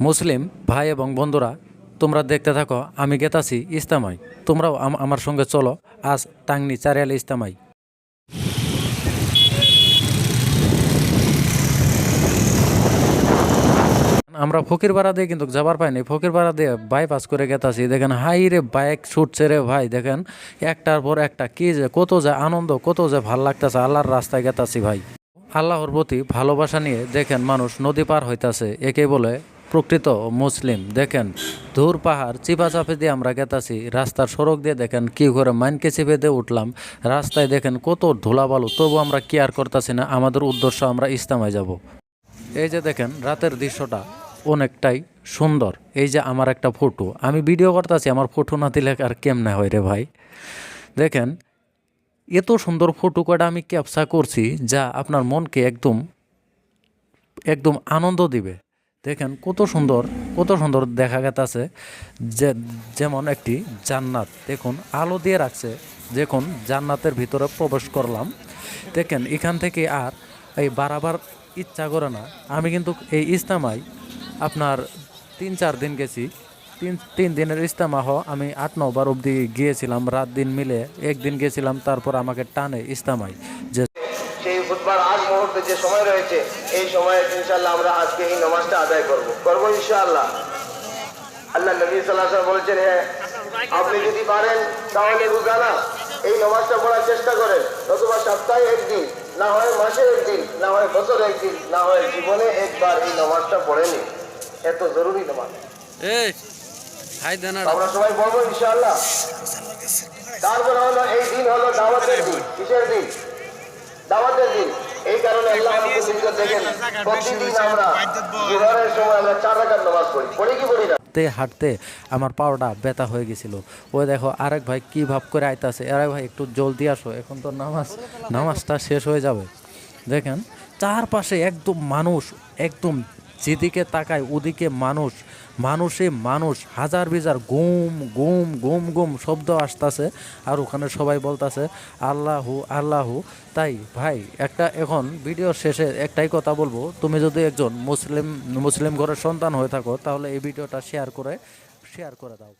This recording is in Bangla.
মুসলিম ভাই এবং বন্ধুরা, তোমরা দেখতে থাকো, আমি গেতাছি ইস্তামাই। তোমরাও আম- আমার সঙ্গে চলো, আজ টাংনি চারিয়ালে ইস্তামাই। আমরা ফকির পাড়া দিয়ে কিন্তু যাবার পাইনি, ফকির পাড়া দিয়ে বাইপাস করে গেতাছি। দেখেন, হাই রে বাইক ছুটছে রে ভাই, দেখেন, একটার পর একটা, কি যে, কত যে আনন্দ, কত যে ভালো লাগতেছে, আল্লাহর রাস্তায় গেতাছি ভাই। আল্লাহর প্রতি ভালোবাসা নিয়ে দেখেন, মানুষ নদী পার হইতাছে একে বলে প্রকৃত মুসলিম। দেখেন, ধূর পাহাড় চিপা চাপে দিয়ে আমরা গেতাছি, রাস্তার সড়ক দিয়ে দেখেন কি করে মাইনকে চেপে দিয়ে উঠলাম। রাস্তায় দেখেন কত ধুলাবালু, তবু আমরা কেয়ার করতেছি না, আমাদের উদ্দেশ্য আমরা ইস্তামায় যাব। এই যে দেখেন, রাতের দৃশ্যটা অনেকটাই সুন্দর। এই যে আমার একটা ফটো, আমি ভিডিও করতেছি, আমার ফটো না দিলে আর কেমনে হয় রে ভাই? দেখেন, এত সুন্দর ফটো কটা আমি ক্যাপচা করছি, যা আপনার মনকে একদম একদম আনন্দ দিবে। দেখেন কত সুন্দর কত সুন্দর দেখা গেছে যে, যেমন একটি জান্নাত। দেখুন, আলো দিয়ে রাখছে। দেখুন, জান্নাতের ভিতরে প্রবেশ করলাম। দেখেন, এখান থেকে আর এই বারাবার ইচ্ছা করে না। আমি কিন্তু এই ইস্তামাই আপনার তিন, চার দিন গেছি। তিন তিন দিনের ইস্তামা হ আমি আট নবার অবধি গিয়েছিলাম, রাত দিন মিলে। একদিন গেছিলাম, তারপর আমাকে টানে ইস্তামাই যে খুতবার আগ মুহূর্তে যে সময় রয়েছে এই সময়ে ইনশাল্লাহ আমরা আজকে এই নামাজটা আদায় করব। করব ইনশাআল্লাহ। আল্লাহ নবী সাল্লাহ বলেছেন হ্যাঁ আপনি যদি পারেন তাহলে রোজানা এই নামাজটা পড়ার চেষ্টা করেন। নতুবা সপ্তাহে একদিন না হয় মাসে একদিন না হয় বছরে একদিন না হয় জীবনে একবার এই নামাজটা পড়ে নিন। এত জরুরি নামাজ। আমরা সবাই বলব ইনশাআল্লাহ। তারপর হলো এই দিন হলো দাওয়াতের দিন কিসের দিন? দাওয়াতের দিন এই কারণে আল্লাহ দেখেন। প্রতিদিন আমরা জোহরের সময় আমরা চার রাকাত নামাজ পড়ি। পড়ি কি পড়ি না? হাঁটতে হাঁটতে আমার পাওয়াটা ব্যথা হয়ে গেছিল। ওই দেখো আরেক ভাই কি ভাব করে আইতাছে। আরেক ভাই একটু জলদি আসো এখন তো নামাজ নামাজটা শেষ হয়ে যাবে। দেখেন চারপাশে একদম মানুষ একদম যেদিকে তাকায় ওদিকে মানুষ, মানুষে মানুষ, হাজার বিজার গুম গুম গুম গুম শব্দ আসতেছে আর ওখানে সবাই বলতাছে, আল্লাহু আল্লাহু। তাই ভাই, একটা এখন ভিডিওর শেষে একটাই কথা বলব, তুমি যদি একজন মুসলিম মুসলিম ঘরের সন্তান হয়ে থাকো, তাহলে এই ভিডিওটা শেয়ার করে শেয়ার করে দাও।